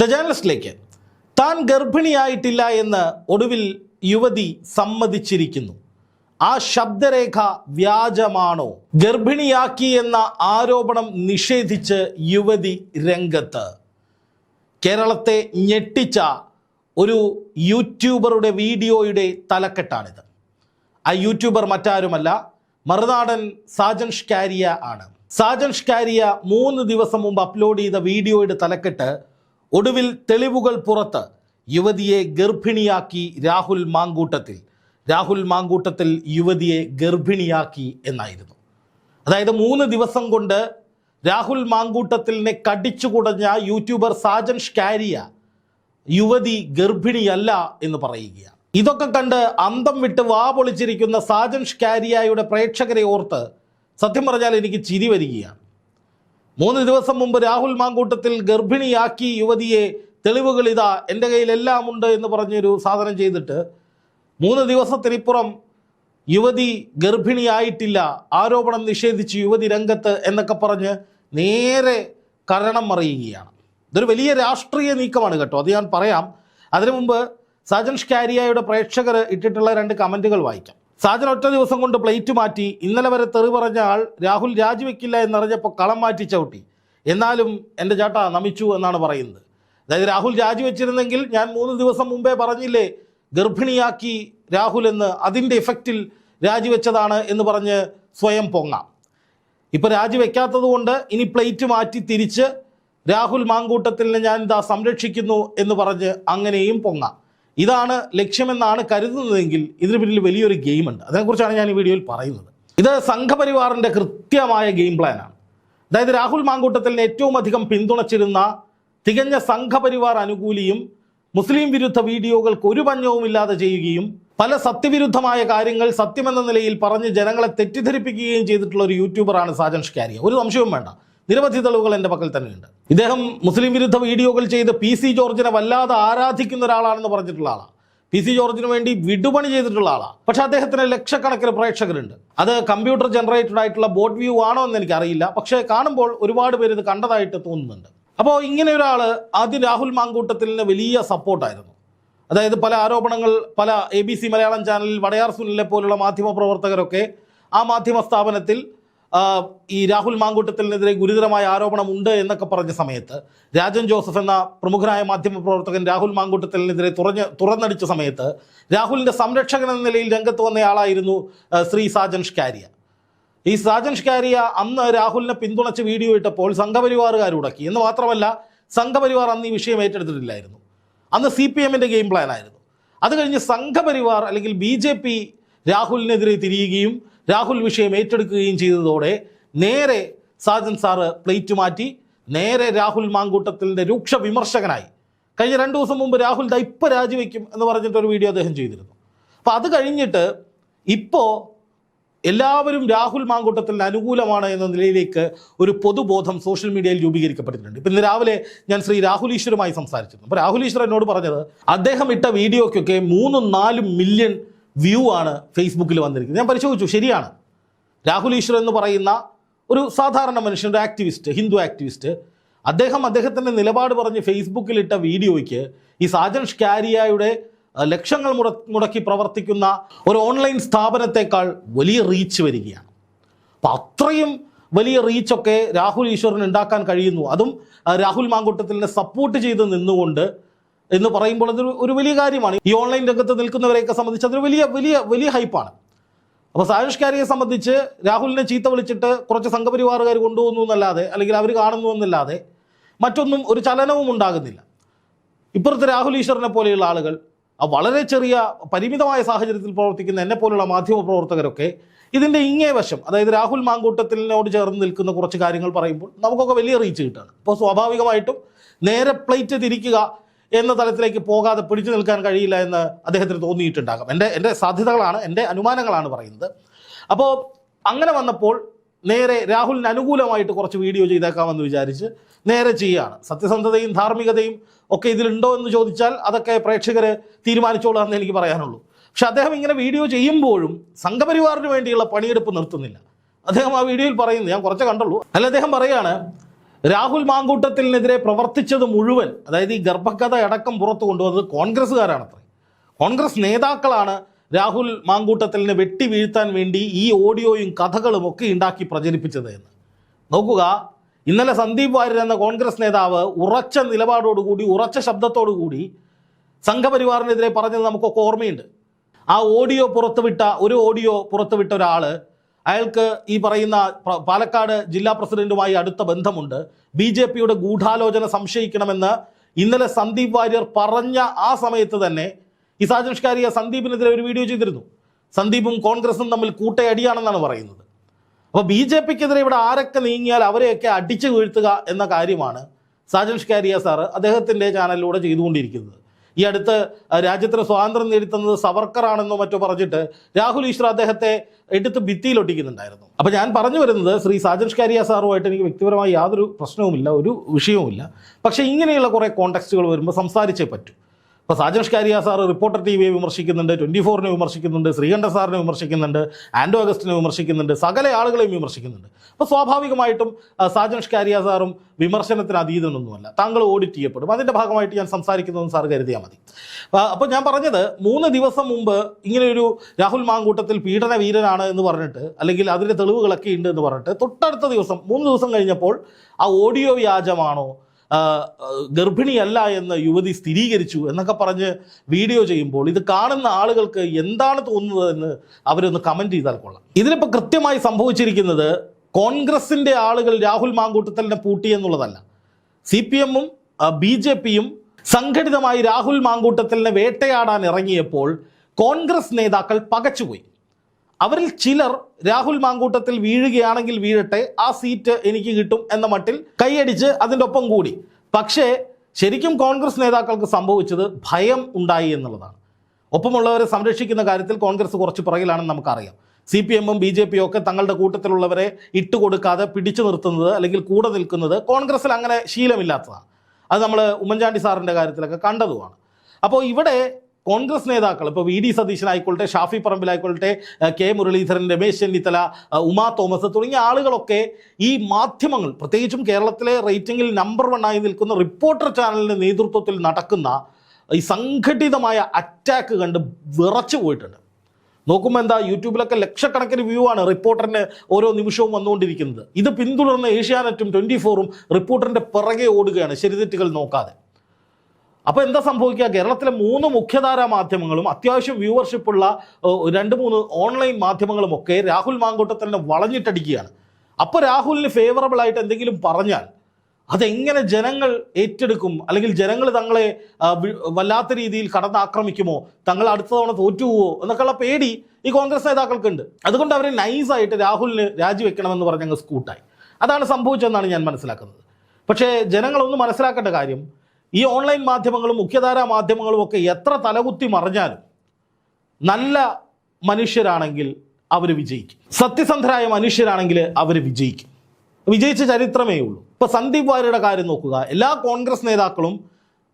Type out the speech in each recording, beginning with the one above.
The ജേർണലിസ്റ്റിലേക്ക് താൻ ഗർഭിണിയായിട്ടില്ല എന്ന് ഒടുവിൽ യുവതി സമ്മതിച്ചിരിക്കുന്നു. ആ ശബ്ദരേഖ വ്യാജമാണോ? ഗർഭിണിയാക്കി എന്ന ആരോപണം നിഷേധിച്ച് യുവതി രംഗത്ത്. കേരളത്തെ ഞെട്ടിച്ച ഒരു യൂട്യൂബറുടെ വീഡിയോയുടെ തലക്കെട്ടാണിത്. ആ യൂട്യൂബർ മറ്റാരുമല്ല മറുനാടൻ സാജൻ ഷ്കാരിയ ആണ്. സാജൻ ഷ്കാരിയ മൂന്ന് ദിവസം മുമ്പ് അപ്ലോഡ് ചെയ്ത വീഡിയോയുടെ തലക്കെട്ട് ഒടുവിൽ തെളിവുകൾ പുറത്ത് യുവതിയെ ഗർഭിണിയാക്കി രാഹുൽ മാങ്കൂട്ടത്തിൽ. രാഹുൽ മാങ്കൂട്ടത്തിൽ യുവതിയെ ഗർഭിണിയാക്കി എന്നായിരുന്നു. അതായത് മൂന്ന് ദിവസം കൊണ്ട് രാഹുൽ മാങ്കൂട്ടത്തിലിനെ കടിച്ചു കുടഞ്ഞ യൂട്യൂബർ സാജൻ ഷ്കാരിയ യുവതി ഗർഭിണിയല്ല എന്ന് പറയുകയാണ്. ഇതൊക്കെ കണ്ട് അന്തം വിട്ട് വാ പൊളിച്ചിരിക്കുന്ന സാജൻ ഷ്കാരിയയുടെ പ്രേക്ഷകരെ ഓർത്ത് സത്യം പറഞ്ഞാൽ എനിക്ക് ചിരി വരികയാണ്. മൂന്ന് ദിവസം മുമ്പ് രാഹുൽ മാങ്കൂട്ടത്തിൽ ഗർഭിണിയാക്കി യുവതിയെ തെളിവുകൾ ഇതാ എന്റെ കയ്യിൽ എല്ലാം ഉണ്ട് എന്ന് പറഞ്ഞൊരു സാധനം ചെയ്തിട്ട് മൂന്ന് ദിവസത്തിനിപ്പുറം യുവതി ഗർഭിണിയായിട്ടില്ല. ആരോപണം നിഷേധിച്ച് യുവതി രംഗത്ത് എന്നൊക്കെ പറഞ്ഞ് നേരെ കരണം മറിയുകയാണ് ഇതൊരു വലിയ രാഷ്ട്രീയ നീക്കമാണ് കേട്ടോ. അത് ഞാൻ പറയാം. അതിനു മുമ്പ് സജൻ ഷ്കാരിയയുടെ പ്രേക്ഷകർ ഇട്ടിട്ടുള്ള രണ്ട് കമന്റുകൾ വായിക്കാം. സാജൻ ഒറ്റ ദിവസം കൊണ്ട് പ്ലേറ്റ് മാറ്റി ഇന്നലെ വരെ തെറി പറഞ്ഞ ആൾ രാഹുൽ രാജിവെക്കില്ല എന്നറിഞ്ഞപ്പോൾ കളം മാറ്റി ചവിട്ടി. എന്നാലും എന്റെ ചേട്ടാ നമിച്ചു എന്നാണ് പറയുന്നത്. അതായത് രാഹുൽ രാജിവെച്ചിരുന്നെങ്കിൽ ഞാൻ മൂന്ന് ദിവസം മുമ്പേ പറഞ്ഞില്ലേ ഗർഭിണിയാക്കി രാഹുൽ എന്ന് അതിന്റെ ഇഫക്റ്റിൽ രാജിവെച്ചതാണ് എന്ന് പറഞ്ഞ് സ്വയം പൊങ്ങാം. ഇപ്പോൾ രാജിവെക്കാത്തത് കൊണ്ട് ഇനി പ്ലേറ്റ് മാറ്റി തിരിച്ച് രാഹുൽ മാങ്കൂട്ടത്തിൽ ഞാൻ ഇതാ സംരക്ഷിക്കുന്നു എന്ന് പറഞ്ഞ് അങ്ങനെയും പൊങ്ങാം. ഇതാണ് ലക്ഷ്യമെന്നാണ് കരുതുന്നതെങ്കിൽ ഇതിന് പിന്നിൽ വലിയൊരു ഗെയിമുണ്ട്. അതിനെക്കുറിച്ചാണ് ഞാൻ ഈ വീഡിയോയിൽ പറയുന്നത്. ഇത് സംഘപരിവാറിന്റെ കൃത്യമായ ഗെയിം പ്ലാനാണ്. അതായത് രാഹുൽ മാങ്കൂട്ടത്തിലിനെ ഏറ്റവും അധികം പിന്തുണച്ചിരുന്ന തികഞ്ഞ സംഘപരിവാർ അനുകൂലിയും മുസ്ലിം വിരുദ്ധ വീഡിയോകൾക്ക് ഒരു പഞ്ഞവുമില്ലാതെ ചെയ്യുകയും പല സത്യവിരുദ്ധമായ കാര്യങ്ങൾ സത്യമെന്ന നിലയിൽ പറഞ്ഞ് ജനങ്ങളെ തെറ്റിദ്ധരിപ്പിക്കുകയും ചെയ്തിട്ടുള്ള ഒരു യൂട്യൂബറാണ് സാജൻ ഷ്കാരിയ. ഒരു സംശയവും വേണ്ട. നിരവധി തെളിവുകൾ എന്റെ പക്കൽ തന്നെയുണ്ട്. ഇദ്ദേഹം മുസ്ലിം വിരുദ്ധ വീഡിയോകൾ ചെയ്ത് പി സി ജോർജിനെ വല്ലാതെ ആരാധിക്കുന്ന ഒരാളാണെന്ന് പറഞ്ഞിട്ടുള്ള ആളാണ് പി സി ജോർജിന് വേണ്ടി വിടുപണി ചെയ്തിട്ടുള്ള ആളാണ് പക്ഷെ അദ്ദേഹത്തിന് ലക്ഷക്കണക്കിന് പ്രേക്ഷകരുണ്ട്. അത് കമ്പ്യൂട്ടർ ജനറേറ്റഡ് ആയിട്ടുള്ള ബോട്ട് വ്യൂ ആണോ എന്ന് എനിക്കറിയില്ല. പക്ഷേ കാണുമ്പോൾ ഒരുപാട് പേര് ഇത് കണ്ടതായിട്ട് തോന്നുന്നുണ്ട്. അപ്പോൾ ഇങ്ങനെ ഒരാൾ ആദ്യം രാഹുൽ മാങ്കൂട്ടത്തിന് വലിയ സപ്പോർട്ടായിരുന്നു അതായത് പല ആരോപണങ്ങൾ പല എ ബി സി മലയാളം ചാനലിൽ വടയാർ സുനിലെ പോലുള്ള മാധ്യമ പ്രവർത്തകരൊക്കെ ആ മാധ്യമ സ്ഥാപനത്തിൽ ഈ രാഹുൽ മാങ്കൂട്ടത്തിനെതിരെ ഗുരുതരമായ ആരോപണം ഉണ്ട് എന്നൊക്കെ പറഞ്ഞ സമയത്ത് രാജൻ ജോസഫ് എന്ന പ്രമുഖനായ മാധ്യമ പ്രവർത്തകൻ രാഹുൽ മാങ്കൂട്ടത്തിനെതിരെ തുറഞ്ഞ് തുറന്നടിച്ച സമയത്ത് രാഹുലിന്റെ സംരക്ഷകൻ എന്ന നിലയിൽ രംഗത്ത് വന്നയാളായിരുന്നു ശ്രീ സാജൻ ഷ്കാരിയ. ഈ സാജൻ ഷ്കാരിയ അന്ന് രാഹുലിനെ പിന്തുണച്ച് വീഡിയോ ഇട്ടപ്പോൾ സംഘപരിവാറുകാർ ഉടക്കി എന്ന് മാത്രമല്ല സംഘപരിവാർ അന്ന് ഈ വിഷയം ഏറ്റെടുത്തിട്ടില്ലായിരുന്നു. അന്ന് സി പി എമ്മിന്റെ ഗെയിം പ്ലാനായിരുന്നു. അത് കഴിഞ്ഞ് സംഘപരിവാർ അല്ലെങ്കിൽ ബി ജെ പി രാഹുലിനെതിരെ തിരിയുകയും രാഹുൽ വിഷയം ഏറ്റെടുക്കുകയും ചെയ്തതോടെ നേരെ സാജൻ സാറ് പ്ലേറ്റ് മാറ്റി നേരെ രാഹുൽ മാങ്കൂട്ടത്തിന്റെ രൂക്ഷ വിമർശകനായി. കഴിഞ്ഞ രണ്ട് ദിവസം മുമ്പ് രാഹുൽ ദാ ഇപ്പോൾ രാജിവെക്കും എന്ന് പറഞ്ഞിട്ടൊരു വീഡിയോ അദ്ദേഹം ചെയ്തിരുന്നു. അപ്പോൾ അത് കഴിഞ്ഞിട്ട് ഇപ്പോൾ എല്ലാവരും രാഹുൽ മാങ്കൂട്ടത്തിന് അനുകൂലമാണ് എന്ന നിലയിലേക്ക് ഒരു പൊതുബോധം സോഷ്യൽ മീഡിയയിൽ രൂപീകരിക്കപ്പെട്ടിട്ടുണ്ട്. ഇപ്പം ഇന്ന് രാവിലെ ഞാൻ ശ്രീ രാഹുൽ ഈശ്വരുമായി സംസാരിച്ചിരുന്നു. അപ്പോൾ രാഹുൽ ഈശ്വർ എന്നോട് പറഞ്ഞത് അദ്ദേഹം ഇട്ട വീഡിയോയ്ക്കൊക്കെ മൂന്നും നാലും മില്യൺ വ്യൂ ആണ് ഫേസ്ബുക്കിൽ വന്നിരിക്കുന്നത്. ഞാൻ പരിശോധിച്ചു ശരിയാണ്. രാഹുൽ ഈശ്വർ എന്ന് പറയുന്ന ഒരു സാധാരണ മനുഷ്യൻ ഒരു ആക്ടിവിസ്റ്റ് ഹിന്ദു ആക്ടിവിസ്റ്റ് അദ്ദേഹം അദ്ദേഹത്തിന്റെ നിലപാട് പറഞ്ഞ് ഫേസ്ബുക്കിലിട്ട വീഡിയോയ്ക്ക് ഈ സാജൻ ഷ്കാരിയയുടെ ലക്ഷങ്ങൾ മുട മുടക്കി പ്രവർത്തിക്കുന്ന ഒരു ഓൺലൈൻ സ്ഥാപനത്തെക്കാൾ വലിയ റീച്ച് വരികയാണ്. അപ്പം അത്രയും വലിയ റീച്ചൊക്കെ രാഹുൽ ഈശ്വറിന് ഉണ്ടാക്കാൻ കഴിയുന്നു. അതും രാഹുൽ മാങ്കൂട്ടത്തിനെ സപ്പോർട്ട് ചെയ്ത് നിന്നുകൊണ്ട് എന്ന് പറയുമ്പോൾ അതൊരു ഒരു വലിയ കാര്യമാണ്. ഈ ഓൺലൈൻ രംഗത്ത് നിൽക്കുന്നവരെയൊക്കെ സംബന്ധിച്ച് അതൊരു വലിയ വലിയ വലിയ ഹൈപ്പാണ് അപ്പോൾ സായുഷ്കാരിയെ സംബന്ധിച്ച് രാഹുലിനെ ചീത്ത വിളിച്ചിട്ട് കുറച്ച് സംഘപരിവാറുകാർ കൊണ്ടുപോകുന്നു എന്നല്ലാതെ അല്ലെങ്കിൽ അവർ കാണുന്നു എന്നല്ലാതെ മറ്റൊന്നും ഒരു ചലനവും ഉണ്ടാകുന്നില്ല. ഇപ്പുറത്ത് രാഹുൽ ഈശ്വറിനെ പോലെയുള്ള ആളുകൾ ആ വളരെ ചെറിയ പരിമിതമായ സാഹചര്യത്തിൽ പ്രവർത്തിക്കുന്ന എന്നെ പോലുള്ള മാധ്യമ പ്രവർത്തകരൊക്കെ ഇതിന്റെ ഇങ്ങേ വശം അതായത് രാഹുൽ മാങ്കൂട്ടത്തിനോട് ചേർന്ന് നിൽക്കുന്ന കുറച്ച് കാര്യങ്ങൾ പറയുമ്പോൾ നമുക്കൊക്കെ വലിയ റീച്ച് കിട്ടുകയാണ്. അപ്പോൾ സ്വാഭാവികമായിട്ടും നേരെ പ്ലേറ്റ് തിരിക്കുക എന്ന തലത്തിലേക്ക് പോകാതെ പിടിച്ചു നിൽക്കാൻ കഴിയില്ല എന്ന് അദ്ദേഹത്തിന് തോന്നിയിട്ടുണ്ടാകാം. എന്റെ എന്റെ സാധ്യതകളാണ് എന്റെ അനുമാനങ്ങളാണ് പറയുന്നത്. അപ്പോൾ അങ്ങനെ വന്നപ്പോൾ നേരെ രാഹുലിന് അനുകൂലമായിട്ട് കുറച്ച് വീഡിയോ ചെയ്തേക്കാമെന്ന് വിചാരിച്ച് നേരെ ചെയ്യുകയാണ്. സത്യസന്ധതയും ധാർമ്മികതയും ഒക്കെ ഇതിലുണ്ടോ എന്ന് ചോദിച്ചാൽ അതൊക്കെ പ്രേക്ഷകർ തീരുമാനിച്ചോളൂ എന്ന് എനിക്ക് പറയാനുള്ളൂ. പക്ഷെ അദ്ദേഹം ഇങ്ങനെ വീഡിയോ ചെയ്യുമ്പോഴും സംഘപരിവാറിന് വേണ്ടിയുള്ള പണിയെടുപ്പ് നിർത്തുന്നില്ല. അദ്ദേഹം ആ വീഡിയോയിൽ പറയുന്നത് ഞാൻ കുറച്ച് കണ്ടുള്ളൂ. അല്ല അദ്ദേഹം പറയുകയാണ് രാഹുൽ മാങ്കൂട്ടത്തിനെതിരെ പ്രവർത്തിച്ചത് മുഴുവൻ അതായത് ഈ ഗർഭകഥ അടക്കം പുറത്തു കൊണ്ടുവന്നത് കോൺഗ്രസ്സുകാരാണത്രേ. കോൺഗ്രസ് നേതാക്കളാണ് രാഹുൽ മാങ്കൂട്ടത്തിലിനെ വെട്ടി വീഴ്ത്താൻ വേണ്ടി ഈ ഓഡിയോയും കഥകളും ഒക്കെ ഉണ്ടാക്കി പ്രചരിപ്പിച്ചത് എന്ന്. നോക്കുക ഇന്നലെ സന്ദീപ് വാര്യർ എന്ന കോൺഗ്രസ് നേതാവ് ഉറച്ച നിലപാടോടുകൂടി ഉറച്ച ശബ്ദത്തോടുകൂടി സംഘപരിവാറിനെതിരെ പറഞ്ഞത് നമുക്കൊക്കെ ഓർമ്മയുണ്ട്. ആ ഓഡിയോ പുറത്തുവിട്ട ഒരു ഓഡിയോ പുറത്തുവിട്ട ഒരാൾ അയാൾക്ക് ഈ പറയുന്ന പാലക്കാട് ജില്ലാ പ്രസിഡന്റുമായി അടുത്ത ബന്ധമുണ്ട്. ബി ജെ പിയുടെ ഗൂഢാലോചന സംശയിക്കണമെന്ന് ഇന്നലെ സന്ദീപ് വാര്യർ പറഞ്ഞ ആ സമയത്ത് തന്നെ ഈ സാജൻഷ്കാരിയ സന്ദീപിനെതിരെ ഒരു വീഡിയോ ചെയ്തിരുന്നു. സന്ദീപും കോൺഗ്രസും തമ്മിൽ കൂട്ടയടിയാണെന്നാണ് പറയുന്നത്. അപ്പോൾ ബി ജെ പിക്കെതിരെ ഇവിടെ ആരൊക്കെ നീങ്ങിയാൽ അവരെയൊക്കെ അടിച്ചു വീഴ്ത്തുക എന്ന കാര്യമാണ് സാജൻഷ്കാരിയ സാറ് അദ്ദേഹത്തിന്റെ ചാനലിലൂടെ ചെയ്തുകൊണ്ടിരിക്കുന്നത്. ഈ അടുത്ത് രാജ്യത്തിന് സ്വാതന്ത്ര്യം നേടിത്തന്നത് സവർക്കറാണെന്നോ മറ്റോ പറഞ്ഞിട്ട് രാഹുൽ ഈശ്വർ അദ്ദേഹത്തെ എടുത്ത് ഭിത്തിയിലൊട്ടിക്കുന്നുണ്ടായിരുന്നു. അപ്പോൾ ഞാൻ പറഞ്ഞു വരുന്നത് ശ്രീ സാജൻഷ് കാരിയ സാറുമായിട്ട് എനിക്ക് വ്യക്തിപരമായി യാതൊരു പ്രശ്നവുമില്ല ഒരു വിഷയവുമില്ല. പക്ഷേ ഇങ്ങനെയുള്ള കുറേ കോണ്ടക്സ്റ്റുകൾ വരുമ്പോൾ സംസാരിച്ചേ പറ്റൂ. ഇപ്പോൾ Sajan Skariah sir reporter T വിയെ വിമർശിക്കുന്നുണ്ട് ട്വന്റി ഫോറിനെ വിമർശിക്കുന്നുണ്ട് ശ്രീകണ്ഠ സാറിനെ വിമർശിക്കുന്നുണ്ട് ആൻഡോ അഗസ്റ്റിനെ വിമർശിക്കുന്നുണ്ട് സകല ആളുകളെയും വിമർശിക്കുന്നുണ്ട്. അപ്പോൾ സ്വാഭാവികമായിട്ടും സാജേഷ് കാരിയ സാറും വിമർശനത്തിന് അതീതനൊന്നുമല്ല. താങ്കൾ ഓഡിറ്റ് ചെയ്യപ്പെടും. അതിന്റെ ഭാഗമായിട്ട് ഞാൻ സംസാരിക്കുന്നതെന്ന് സാർ കരുതിയാൽ മതി. അപ്പോൾ ഞാൻ പറഞ്ഞത് മൂന്ന് ദിവസം മുമ്പ് ഇങ്ങനെയൊരു രാഹുൽ മാങ്കൂട്ടത്തിൽ പീഡന വീരനാണ് എന്ന് പറഞ്ഞിട്ട് അല്ലെങ്കിൽ അതിന്റെ തെളിവുകളൊക്കെ ഉണ്ട് എന്ന് പറഞ്ഞിട്ട് തൊട്ടടുത്ത ദിവസം മൂന്ന് ദിവസം കഴിഞ്ഞപ്പോൾ ആ ഓഡിയോ വ്യാജമാണോ ഗർഭിണിയല്ല എന്ന് യുവതി സ്ഥിരീകരിച്ചു എന്നൊക്കെ പറഞ്ഞ് വീഡിയോ ചെയ്യുമ്പോൾ ഇത് കാണുന്ന ആളുകൾക്ക് എന്താണ് തോന്നുന്നതെന്ന് അവരൊന്ന് കമന്റ് ചെയ്താൽ കൊള്ളാം. ഇതിലിപ്പോൾ കൃത്യമായി സംഭവിച്ചിരിക്കുന്നത് കോൺഗ്രസിന്റെ ആളുകൾ രാഹുൽ മാങ്കൂട്ടത്തലിനെ പൂട്ടി എന്നുള്ളതല്ല. സി പി എമ്മും ബി ജെ പിയും സംഘടിതമായി രാഹുൽ മാങ്കൂട്ടത്തലിനെ വേട്ടയാടാൻ ഇറങ്ങിയപ്പോൾ കോൺഗ്രസ് നേതാക്കൾ പകച്ചുപോയി. അവരിൽ ചിലർ രാഹുൽ മാങ്കൂട്ടത്തിൽ വീഴുകയാണെങ്കിൽ വീഴട്ടെ ആ സീറ്റ് എനിക്ക് കിട്ടും എന്ന മട്ടിൽ കൈയടിച്ച് അതിന്റെ ഒപ്പം കൂടി. പക്ഷേ ശരിക്കും കോൺഗ്രസ് നേതാക്കൾക്ക് സംഭവിച്ചത് ഭയം ഉണ്ടായി എന്നുള്ളതാണ്. ഒപ്പമുള്ളവരെ സംരക്ഷിക്കുന്ന കാര്യത്തിൽ കോൺഗ്രസ് കുറച്ച് പുറകിലാണെന്ന് നമുക്കറിയാം. സി പി എമ്മും ബി ജെ പിയും ഒക്കെ തങ്ങളുടെ കൂട്ടത്തിലുള്ളവരെ ഇട്ടുകൊടുക്കാതെ പിടിച്ചു നിർത്തുന്നത് അല്ലെങ്കിൽ കൂടെ നിൽക്കുന്നത് കോൺഗ്രസ്സിൽ അങ്ങനെ ശീലമില്ലാത്തതാണ്. അത് നമ്മൾ ഉമ്മൻചാണ്ടി സാറിന്റെ കാര്യത്തിലൊക്കെ കണ്ടതുമാണ്. അപ്പോൾ ഇവിടെ കോൺഗ്രസ് നേതാക്കൾ ഇപ്പോൾ വി ഡി സതീശനായിക്കൊള്ളട്ടെ ഷാഫി ഏഹ് കെ മുരളീധരൻ രമേശ് ചെന്നിത്തല ഉമാ തോമസ് തുടങ്ങിയ ആളുകളൊക്കെ ഈ മാധ്യമങ്ങൾ പ്രത്യേകിച്ചും കേരളത്തിലെ റേറ്റിംഗിൽ നമ്പർ വൺ ആയി നിൽക്കുന്ന റിപ്പോർട്ടർ ചാനലിന്റെ നേതൃത്വത്തിൽ നടക്കുന്ന ഈ സംഘടിതമായ അറ്റാക്ക് കണ്ട് വിറച്ചു പോയിട്ടുണ്ട്. നോക്കുമ്പോൾ എന്താ യൂട്യൂബിലൊക്കെ ലക്ഷക്കണക്കിന് വ്യൂ ആണ് റിപ്പോർട്ടറിന് ഓരോ നിമിഷവും വന്നുകൊണ്ടിരിക്കുന്നത്. ഇത് പിന്തുടർന്ന് ഏഷ്യാനെറ്റും ട്വന്റി ഫോറും റിപ്പോർട്ടറിന്റെ പിറകെ ഓടുകയാണ്. ശരിതെറ്റുകൾ നോക്കാതെ. അപ്പോൾ എന്താ സംഭവിക്കുക? കേരളത്തിലെ മൂന്ന് മുഖ്യധാരാ മാധ്യമങ്ങളും അത്യാവശ്യം വ്യൂവർഷിപ്പുള്ള രണ്ട് മൂന്ന് ഓൺലൈൻ മാധ്യമങ്ങളും ഒക്കെ രാഹുൽ മാങ്കോട്ടത്തലിനെ വളഞ്ഞിട്ടടിക്കുകയാണ്. അപ്പോൾ രാഹുലിന് ഫേവറബിൾ ആയിട്ട് എന്തെങ്കിലും പറഞ്ഞാൽ അതെങ്ങനെ ജനങ്ങൾ ഏറ്റെടുക്കും? അല്ലെങ്കിൽ ജനങ്ങൾ തങ്ങളെ വല്ലാത്ത രീതിയിൽ കടന്നാക്രമിക്കുമോ? തങ്ങൾ അടുത്ത തവണ തോറ്റുപോവോ? എന്നൊക്കെയുള്ള പേടി ഈ കോൺഗ്രസ് നേതാക്കൾക്കുണ്ട്. അതുകൊണ്ട് അവർ നൈസായിട്ട് രാഹുലിന് രാജിവെക്കണമെന്ന് പറഞ്ഞ് അങ്ങ് സ്കൂട്ടായി അതാണ് സംഭവിച്ചതെന്നാണ് ഞാൻ മനസ്സിലാക്കുന്നത്. പക്ഷേ ജനങ്ങളൊന്ന് മനസ്സിലാക്കേണ്ട കാര്യം ഈ ഓൺലൈൻ മാധ്യമങ്ങളും മുഖ്യധാരാ മാധ്യമങ്ങളും ഒക്കെ എത്ര തലകുത്തി മറിഞ്ഞാലും നല്ല മനുഷ്യരാണെങ്കിൽ അവർ വിജയിക്കും. സത്യസന്ധരായ മനുഷ്യരാണെങ്കിൽ അവർ വിജയിക്കും. വിജയിച്ച ചരിത്രമേ ഉള്ളൂ. ഇപ്പൊ സന്ദീപ് വാര്യയുടെ കാര്യം നോക്കുക. എല്ലാ കോൺഗ്രസ് നേതാക്കളും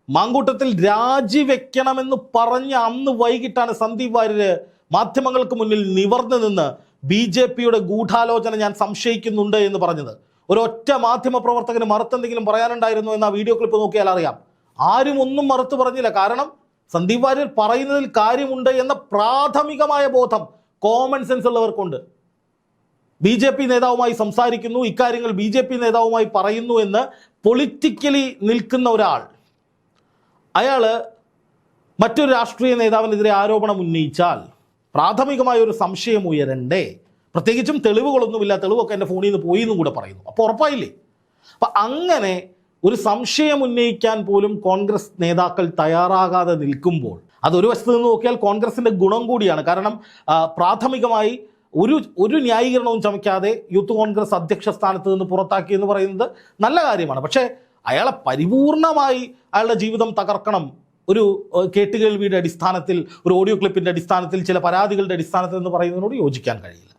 മാങ്കൂട്ടത്തിൽ രാജിവെക്കണമെന്ന് പറഞ്ഞ അന്ന് വൈകിട്ടാണ് സന്ദീപ് വാര്യര് മാധ്യമങ്ങൾക്ക് മുന്നിൽ നിവർന്നു നിന്ന് ബി ജെ പിയുടെ ഗൂഢാലോചന ഞാൻ സംശയിക്കുന്നുണ്ട് എന്ന് പറഞ്ഞത്. ഒരൊറ്റ മാധ്യമ പ്രവർത്തകന് മറുത്തെന്തെങ്കിലും പറയാനുണ്ടായിരുന്നു എന്ന് ആ വീഡിയോ ക്ലിപ്പ് നോക്കിയാൽ അറിയാം. ആരും ഒന്നും മറുത്തു പറഞ്ഞില്ല. കാരണം സന്ദീപ് വാര്യർ പറയുന്നതിൽ കാര്യമുണ്ട് എന്ന പ്രാഥമികമായ ബോധം കോമൺ സെൻസ് ഉള്ളവർക്കുണ്ട്. ബി ജെ പി നേതാവുമായി സംസാരിക്കുന്നു ഇക്കാര്യങ്ങൾ ബി ജെ പി നേതാവുമായി പറയുന്നു എന്ന് പൊളിറ്റിക്കലി നിൽക്കുന്ന ഒരാൾ. അയാൾ മറ്റൊരു രാഷ്ട്രീയ നേതാവിനെതിരെ ആരോപണം ഉന്നയിച്ചാൽ പ്രാഥമികമായ ഒരു സംശയം ഉയരണ്ടേ. പ്രത്യേകിച്ചും തെളിവുകളൊന്നുമില്ല. തെളിവൊക്കെ എന്റെ ഫോണിൽ നിന്ന് പോയി എന്നും കൂടെ പറയുന്നു. അപ്പോൾ ഉറപ്പായില്ലേ? അപ്പം അങ്ങനെ ഒരു സംശയം ഉന്നയിക്കാൻ പോലും കോൺഗ്രസ് നേതാക്കൾ തയ്യാറാകാതെ നിൽക്കുമ്പോൾ അതൊരു വശത്ത് നിന്ന് നോക്കിയാൽ കോൺഗ്രസിന്റെ ഗുണം കൂടിയാണ്. കാരണം പ്രാഥമികമായി ഒരു ഒരു ന്യായീകരണവും ചമയ്ക്കാതെ യൂത്ത് കോൺഗ്രസ് അധ്യക്ഷ സ്ഥാനത്ത് നിന്ന് പുറത്താക്കി എന്ന് പറയുന്നത് നല്ല കാര്യമാണ്. പക്ഷേ അയാളെ പരിപൂർണമായി അയാളുടെ ജീവിതം തകർക്കണം. ഒരു കേട്ടുകേൾവിയുടെ അടിസ്ഥാനത്തിൽ ഒരു ഓഡിയോ ക്ലിപ്പിന്റെ അടിസ്ഥാനത്തിൽ ചില പരാതികളുടെ അടിസ്ഥാനത്തിൽ എന്ന് പറയുന്നതിനോട് യോജിക്കാൻ കഴിയില്ല.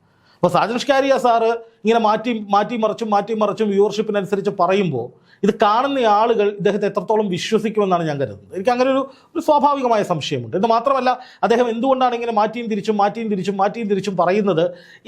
അപ്പോൾ സാജൻ ഷ്കാരിയ സാറ് ഇങ്ങനെ മാറ്റി മാറ്റി മറിച്ചും മാറ്റി മറിച്ചും വ്യൂവർഷിപ്പിനനുസരിച്ച് പറയുമ്പോൾ ഇത് കാണുന്ന ആളുകൾ ഇദ്ദേഹത്തെ എത്രത്തോളം വിശ്വസിക്കുമെന്നാണ് ഞാൻ കരുതുന്നത്. എനിക്ക് അങ്ങനെ ഒരു ഒരു സ്വാഭാവികമായ സംശയമുണ്ട്. ഇത് മാത്രമല്ല അദ്ദേഹം എന്തുകൊണ്ടാണ് ഇങ്ങനെ മാറ്റിയും തിരിച്ചും മാറ്റിയും തിരിച്ചും മാറ്റിയും തിരിച്ചും പറയുന്നത്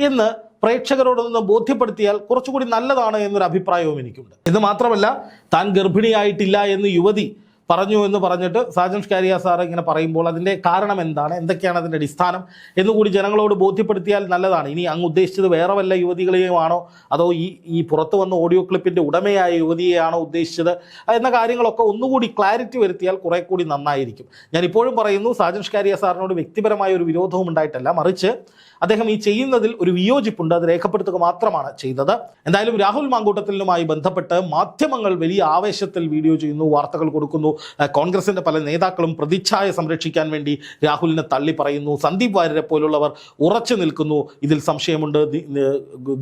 എന്ന് പ്രേക്ഷകരോടൊന്ന് ബോധ്യപ്പെടുത്തിയാൽ കുറച്ചുകൂടി നല്ലതാണ് എന്നൊരു അഭിപ്രായവും എനിക്കുണ്ട്. ഇത് മാത്രമല്ല താൻ ഗർഭിണിയായിട്ടില്ല എന്ന് യുവതി പറഞ്ഞു എന്ന് പറഞ്ഞിട്ട് സാജൻ ഷ്കാരിയ സാർ ഇങ്ങനെ പറയുമ്പോൾ അതിന്റെ കാരണം എന്താണ്? എന്തൊക്കെയാണ് അതിന്റെ അടിസ്ഥാനം? എന്നുകൂടി ജനങ്ങളോട് ബോധ്യപ്പെടുത്തിയാൽ നല്ലതാണ്. ഇനി അങ്ങ് ഉദ്ദേശിച്ചത് വേറെ വല്ല യുവതികളെയുമാണോ? അതോ ഈ ഈ പുറത്ത് വന്ന ഓഡിയോ ക്ലിപ്പിന്റെ ഉടമയായ യുവതിയെയാണോ ഉദ്ദേശിച്ചത്? എന്ന കാര്യങ്ങളൊക്കെ ഒന്നുകൂടി ക്ലാരിറ്റി വരുത്തിയാൽ കുറെ കൂടി നന്നായിരിക്കും. ഞാൻ ഇപ്പോഴും പറയുന്നു സാജൻ കാരിയ സാറിനോട് വ്യക്തിപരമായ ഒരു വിരോധവും ഉണ്ടായിട്ടല്ല. മറിച്ച് അദ്ദേഹം ഈ ചെയ്യുന്നതിൽ ഒരു വിയോജിപ്പുണ്ട്. അത് രേഖപ്പെടുത്തുക മാത്രമാണ് ചെയ്തത്. എന്തായാലും രാഹുൽ മാങ്കൂട്ടത്തിലുമായി ബന്ധപ്പെട്ട് മാധ്യമങ്ങൾ വലിയ ആവേശത്തിൽ വീഡിയോ ചെയ്യുന്നു വാർത്തകൾ കൊടുക്കുന്നു. കോൺഗ്രസിന്റെ പല നേതാക്കളും പ്രതിച്ഛായ സംരക്ഷിക്കാൻ വേണ്ടി രാഹുലിനെ തള്ളി പറയുന്നു. സന്ദീപ് വാര്യരെ പോലുള്ളവർ ഉറച്ചു നിൽക്കുന്നു. ഇതിൽ സംശയമുണ്ട്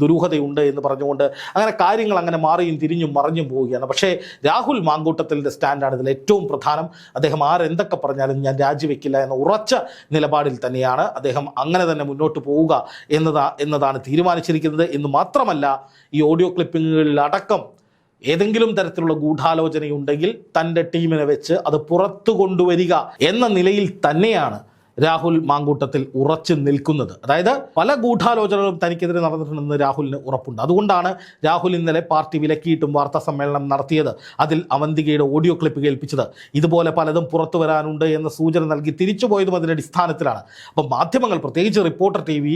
ദുരൂഹതയുണ്ട് എന്ന് പറഞ്ഞുകൊണ്ട് അങ്ങനെ കാര്യങ്ങൾ അങ്ങനെ മാറിയും തിരിഞ്ഞും മറിഞ്ഞും പോവുകയാണ്. പക്ഷേ രാഹുൽ മാങ്കൂട്ടത്തിന്റെ സ്റ്റാൻഡാണ് ഇതിൽ ഏറ്റവും പ്രധാനം. അദ്ദേഹം ആരെന്തൊക്കെ പറഞ്ഞാലും ഞാൻ രാജിവെക്കില്ല എന്ന ഉറച്ച നിലപാടിൽ തന്നെയാണ്. അദ്ദേഹം അങ്ങനെ തന്നെ മുന്നോട്ട് പോവുക എന്നതാ എന്നതാണ് തീരുമാനിച്ചിരിക്കുന്നത്. എന്ന് മാത്രമല്ല ഈ ഓഡിയോ ക്ലിപ്പിങ്ങുകളിലടക്കം ഏതെങ്കിലും തരത്തിലുള്ള ഗൂഢാലോചനയുണ്ടെങ്കിൽ തന്റെ ടീമിനെ വെച്ച് അത് പുറത്തു കൊണ്ടുവരിക എന്ന നിലയിൽ തന്നെയാണ് രാഹുൽ മാങ്കൂട്ടത്തിൽ ഉറച്ചു നിൽക്കുന്നത്. അതായത് പല ഗൂഢാലോചനകളും തനിക്കെതിരെ നടന്നിട്ടുണ്ടെന്ന് രാഹുലിന് ഉറപ്പുണ്ട്. അതുകൊണ്ടാണ് രാഹുൽ ഇന്നലെ പാർട്ടി വിലക്കിയിട്ടും വാർത്താ സമ്മേളനം നടത്തിയത്. അതിൽ അവന്തികയുടെ ഓഡിയോ ക്ലിപ്പ് കേൾപ്പിച്ചത്. ഇതുപോലെ പലതും പുറത്തു വരാനുണ്ട് എന്ന സൂചന നൽകി തിരിച്ചുപോയതും അതിന്റെ അടിസ്ഥാനത്തിലാണ്. അപ്പം മാധ്യമങ്ങൾ പ്രത്യേകിച്ച് റിപ്പോർട്ടർ ടി വി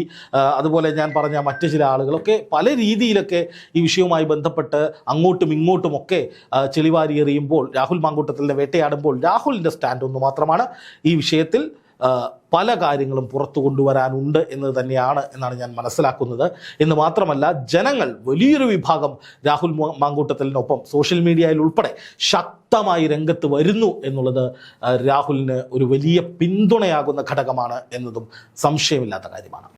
അതുപോലെ ഞാൻ പറഞ്ഞ മറ്റ് ചില ആളുകളൊക്കെ പല രീതിയിലൊക്കെ ഈ വിഷയവുമായി ബന്ധപ്പെട്ട് അങ്ങോട്ടും ഇങ്ങോട്ടുമൊക്കെ ചെളിവാരി എറിയുമ്പോൾ രാഹുൽ മാങ്കൂട്ടത്തിലെ വേട്ടയാടുമ്പോൾ രാഹുലിന്റെ സ്റ്റാൻഡ് ഒന്ന് മാത്രമാണ് ഈ വിഷയത്തിൽ പല കാര്യങ്ങളും പുറത്തു കൊണ്ടുവരാനുണ്ട് എന്ന് തന്നെയാണ് എന്നാണ് ഞാൻ മനസ്സിലാക്കുന്നത്. എന്ന് മാത്രമല്ല ജനങ്ങൾ വലിയൊരു വിഭാഗം രാഹുൽ മാങ്കൂട്ടത്തിലിനൊപ്പം സോഷ്യൽ മീഡിയയിൽ ഉൾപ്പെടെ ശക്തമായി രംഗത്ത് വരുന്നു എന്നുള്ളത് രാഹുലിന് ഒരു വലിയ പിന്തുണയാകുന്ന ഘടകമാണ് എന്നതും സംശയമില്ലാത്ത കാര്യമാണ്.